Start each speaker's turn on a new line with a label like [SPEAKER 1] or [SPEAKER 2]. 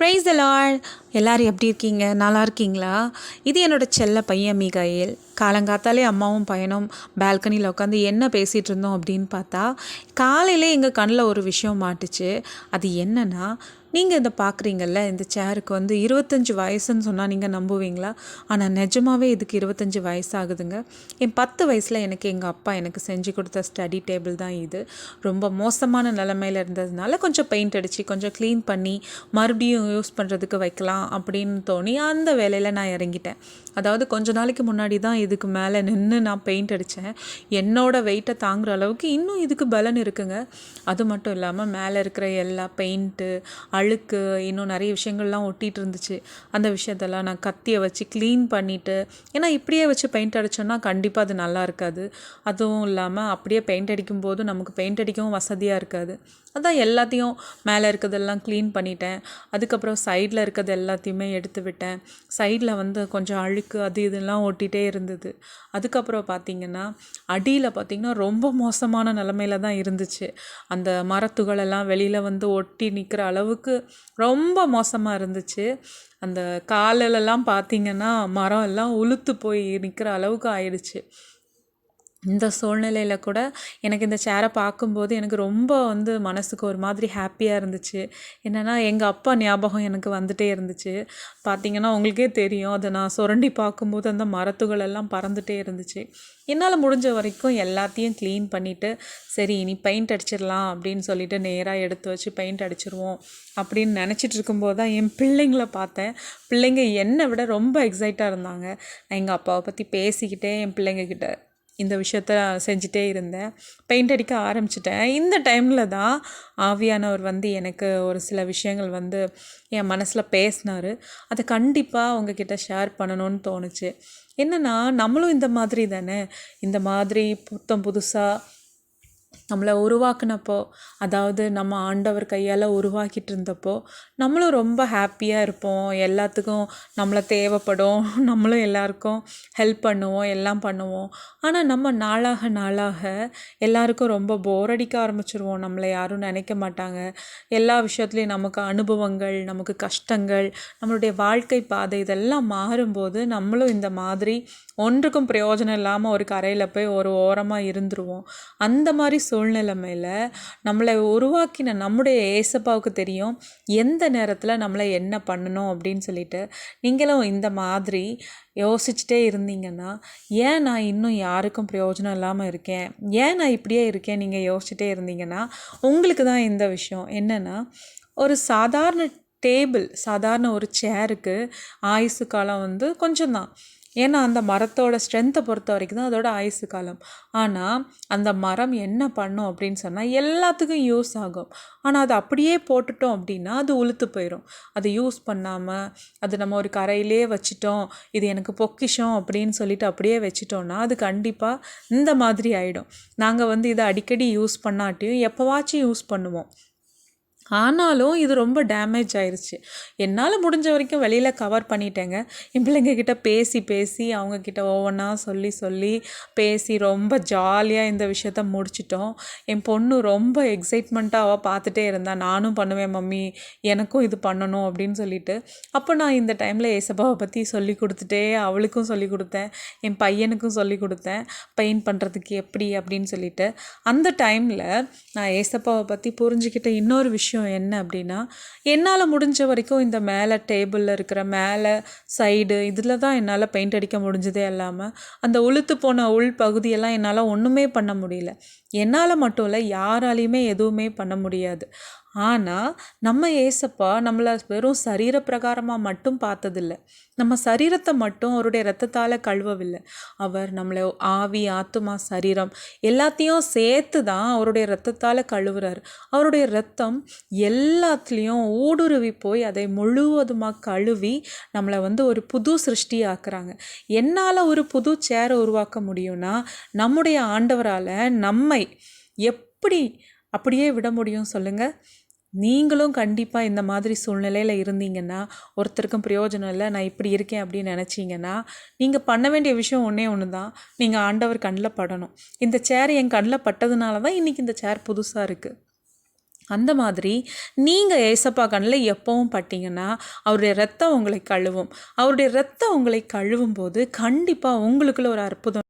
[SPEAKER 1] price அலால் எல்லோரும் எப்படி இருக்கீங்க நல்லா இருக்கீங்களா இது என்னோடய செல்ல பையன் மிகாயில் காலங்காத்தாலே அம்மாவும் பையனும் பால்கனியில் உட்காந்து என்ன பேசிகிட்டு இருந்தோம் அப்படின்னு பார்த்தா காலையிலே எங்கள் கண்ணில் ஒரு விஷயம் மாட்டுச்சு அது என்னென்னா நீங்கள் இதை பார்க்குறீங்கல்ல இந்த சேருக்கு வந்து இருபத்தஞ்சி வயசுன்னு சொன்னால் நீங்கள் நம்புவீங்களா ஆனால் நிஜமாகவே இதுக்கு இருபத்தஞ்சி வயசாகுதுங்க என் பத்து வயசில் எனக்கு எங்கள் அப்பா எனக்கு செஞ்சு கொடுத்த ஸ்டடி டேபிள் தான் இது ரொம்ப மோசமான நிலமையில் இருந்ததுனால கொஞ்சம் பெயிண்ட் அடித்து கொஞ்சம் க்ளீன் பண்ணி மறுபடியும் யூஸ் பண்ணுறதுக்கு வைக்கலாம் அப்படின்னு தோணி அந்த வேலையில் நான் இறங்கிட்டேன் அதாவது கொஞ்ச நாளைக்கு முன்னாடி தான் இதுக்கு மேலே நின்று நான் பெயிண்ட் அடித்தேன் என்னோடய வெயிட்டை தாங்குகிற அளவுக்கு இன்னும் இதுக்கு பலன் இருக்குங்க அது மட்டும் இல்லாமல் மேலே இருக்கிற எல்லா பெயிண்ட்டு அழுக்கு இன்னும் நிறைய விஷயங்கள்லாம் ஒட்டிகிட்டு இருந்துச்சு அந்த விஷயத்தெல்லாம் நான் கத்தியை வச்சு க்ளீன் பண்ணிவிட்டு ஏன்னா இப்படியே வச்சு பெயிண்ட் அடித்தோன்னா கண்டிப்பாக அது நல்லா இருக்காது அதுவும் இல்லாமல் அப்படியே பெயிண்ட் அடிக்கும்போது நமக்கு பெயிண்ட் அடிக்கவும் வசதியாக இருக்காது அதான் எல்லாத்தையும் மேலே இருக்கிறதெல்லாம் க்ளீன் பண்ணிட்டேன் அதுக்கப்புறம் சைடில் இருக்கிறது எல்லாத்தையுமே எடுத்து விட்டேன் சைடில் வந்து கொஞ்சம் அழுக்கு அது இதெல்லாம் ஒட்டிகிட்டே இருந்தது அதுக்கப்புறம் பார்த்திங்கன்னா அடியில் பார்த்திங்கன்னா ரொம்ப மோசமான நிலமையில தான் இருந்துச்சு அந்த மரத்துகளெல்லாம் வெளியில் வந்து ஒட்டி நிற்கிற அளவுக்கு அளவுக்கு ரொம்ப மோசமாக இருந்துச்சு அந்த காலிலலாம் பார்த்திங்கன்னா மரம் எல்லாம் உளுத்து போய் நிற்கிற அளவுக்கு ஆயிடுச்சு இந்த சூழ்நிலையில் கூட எனக்கு இந்த சேரை பார்க்கும்போது எனக்கு ரொம்ப வந்து மனசுக்கு ஒரு மாதிரி ஹாப்பியாக இருந்துச்சு என்னென்னா எங்கள் அப்பா ஞாபகம் எனக்கு வந்துகிட்டே இருந்துச்சு பார்த்திங்கன்னா உங்களுக்கே தெரியும் அதை நான் சுரண்டி பார்க்கும்போது அந்த மரத்துகளெல்லாம் பறந்துகிட்டே இருந்துச்சு என்னால் முடிஞ்ச வரைக்கும் எல்லாத்தையும் க்ளீன் பண்ணிவிட்டு சரி இனி பெயிண்ட் அடிச்சிடலாம் அப்படின்னு சொல்லிட்டு நேராக எடுத்து வச்சு பெயிண்ட் அடிச்சிருவோம் அப்படின்னு நினச்சிட்டு இருக்கும்போது தான் என் பிள்ளைங்கள பார்த்தேன் பிள்ளைங்க என்னை விட ரொம்ப எக்ஸைட்டாக இருந்தாங்க நான் எங்கள் அப்பாவை பற்றி பேசிக்கிட்டே என் பிள்ளைங்கக்கிட்ட இந்த விஷயத்த செஞ்சுட்டே இருந்தேன் பெயிண்ட் அடிக்க ஆரம்பிச்சிட்டேன் இந்த டைமில் தான் ஆவியானவர் வந்து எனக்கு ஒரு சில விஷயங்கள் வந்து என் மனசில் பேசினார் அதை கண்டிப்பாக அவங்கக்கிட்ட ஷேர் பண்ணணும்னு தோணுச்சு என்னென்னா நம்மளும் இந்த மாதிரி தானே இந்த மாதிரி புத்தம் புதுசாக நம்மளை உருவாக்குனப்போ அதாவது நம்ம ஆண்டவர் கையால் உருவாக்கிட்டு இருந்தப்போ நம்மளும் ரொம்ப ஹாப்பியாக இருப்போம் எல்லாத்துக்கும் நம்மளை தேவைப்படும் நம்மளும் எல்லாருக்கும் ஹெல்ப் பண்ணுவோம் எல்லாம் பண்ணுவோம் ஆனால் நம்ம நாளாக நாளாக எல்லாருக்கும் ரொம்ப போர் அடிக்க ஆரம்பிச்சிருவோம் நம்மளை யாரும் நினைக்க மாட்டாங்க எல்லா விஷயத்துலேயும் நமக்கு அனுபவங்கள் நமக்கு கஷ்டங்கள் நம்மளுடைய வாழ்க்கை பாதை இதெல்லாம் மாறும்போது நம்மளும் இந்த மாதிரி ஒன்றுக்கும் பிரயோஜனம் இல்லாமல் ஒரு கரையில் போய் ஒரு ஓரமாக இருந்துருவோம் அந்த மாதிரி சூழ்நிலைமையில் நம்மளை உருவாக்கின நம்முடைய ஏசப்பாவுக்கு தெரியும் எந்த நேரத்தில் நம்மளை என்ன பண்ணணும் அப்படின்னு சொல்லிட்டு நீங்களும் இந்த மாதிரி யோசிச்சுட்டே இருந்தீங்கன்னா ஏன் நான் இன்னும் யாருக்கும் பிரயோஜனம் இல்லாமல் இருக்கேன் ஏன் நான் இப்படியே இருக்கேன் நீங்கள் யோசிச்சுட்டே இருந்தீங்கன்னா உங்களுக்கு தான் இந்த விஷயம் என்னென்னா ஒரு சாதாரண டேபிள் சாதாரண ஒரு சேருக்கு ஆயுசு காலம் வந்து கொஞ்சம்தான் ஏன்னா அந்த மரத்தோட ஸ்ட்ரென்த்தை பொறுத்த வரைக்கும் தான் அதோட ஆயுசு காலம் ஆனால் அந்த மரம் என்ன பண்ணும் அப்படின்னு சொன்னால் எல்லாத்துக்கும் யூஸ் ஆகும் ஆனால் அது அப்படியே போட்டுட்டோம் அப்படின்னா அது உளுத்து போயிடும் அதை யூஸ் பண்ணாமல் அது நம்ம ஒரு கரையிலே வச்சுட்டோம் இது எனக்கு பொக்கிஷம் அப்படின்னு சொல்லிட்டு அப்படியே வச்சுட்டோம்னா அது கண்டிப்பாக இந்த மாதிரி ஆகிடும் நாங்கள் வந்து இதை அடிக்கடி யூஸ் பண்ணாட்டியும் எப்போவாச்சும் யூஸ் பண்ணுவோம் ஆனாலும் இது ரொம்ப டேமேஜ் ஆயிடுச்சு என்னால் முடிஞ்ச வரைக்கும் வெளியில் கவர் பண்ணிட்டேங்க என் பிள்ளைங்கக்கிட்ட பேசி பேசி அவங்கக்கிட்ட ஒவ்வொன்றா சொல்லி சொல்லி பேசி ரொம்ப ஜாலியாக இந்த விஷயத்த முடிச்சிட்டோம் என் பொண்ணு ரொம்ப எக்ஸைட்மெண்ட்டாக அவள் பார்த்துட்டே இருந்தாள் நானும் பண்ணுவேன் மம்மி எனக்கும் இது பண்ணணும் அப்படின்னு சொல்லிட்டு அப்போ நான் இந்த டைமில் ஏசபாவை பற்றி சொல்லி கொடுத்துட்டே அவளுக்கும் சொல்லி கொடுத்தேன் என் பையனுக்கும் சொல்லி கொடுத்தேன் பெயிண்ட் பண்ணுறதுக்கு எப்படி அப்படின்னு சொல்லிட்டு அந்த டைமில் நான் ஏசப்பாவை பற்றி புரிஞ்சுக்கிட்ட இன்னொரு விஷயம் விஷயம் என்ன அப்படின்னா என்னால் முடிஞ்ச வரைக்கும் இந்த மேலே டேபிளில் இருக்கிற மேலே சைடு இதில் தான் என்னால் பெயிண்ட் அடிக்க முடிஞ்சதே இல்லாமல் அந்த உளுத்து போன உள் பகுதியெல்லாம் என்னால் ஒன்றுமே பண்ண முடியல என்னால் மட்டும் இல்லை யாராலையுமே எதுவுமே பண்ண முடியாது ஆனால் நம்ம ஏசப்பா நம்மளை வெறும் சரீர பிரகாரமாக மட்டும் பார்த்ததில்ல நம்ம சரீரத்தை மட்டும் அவருடைய ரத்தத்தால் கழுவவில்லை அவர் நம்மளை ஆவி ஆத்துமா சரீரம் எல்லாத்தையும் சேர்த்து தான் அவருடைய ரத்தத்தால் கழுவுறாரு அவருடைய ரத்தம் எல்லாத்துலேயும் ஊடுருவி போய் அதை முழுவதுமாக கழுவி நம்மளை வந்து ஒரு புது சிருஷ்டி ஆக்குறாங்க என்னால் ஒரு புது சேரை உருவாக்க முடியும்னா நம்முடைய ஆண்டவரால் நம்ம உண்மை எப்படி அப்படியே விட முடியும் சொல்லுங்கள் நீங்களும் கண்டிப்பாக இந்த மாதிரி சூழ்நிலையில் இருந்தீங்கன்னா ஒருத்தருக்கும் பிரயோஜனம் இல்லை நான் இப்படி இருக்கேன் அப்படின்னு நினச்சிங்கன்னா நீங்கள் பண்ண வேண்டிய விஷயம் ஒன்றே ஒன்று தான் நீங்கள் ஆண்டவர் கண்ணில் படணும் இந்த சேர் என் கண்ணில் பட்டதுனால தான் இன்றைக்கி இந்த சேர் புதுசாக இருக்குது அந்த மாதிரி நீங்கள் ஏசப்பா கண்ணில் எப்பவும் பட்டிங்கன்னா அவருடைய ரத்தம் உங்களை கழுவும் அவருடைய ரத்தம் உங்களை கழுவும் போது கண்டிப்பாக உங்களுக்குள்ள ஒரு அற்புதம்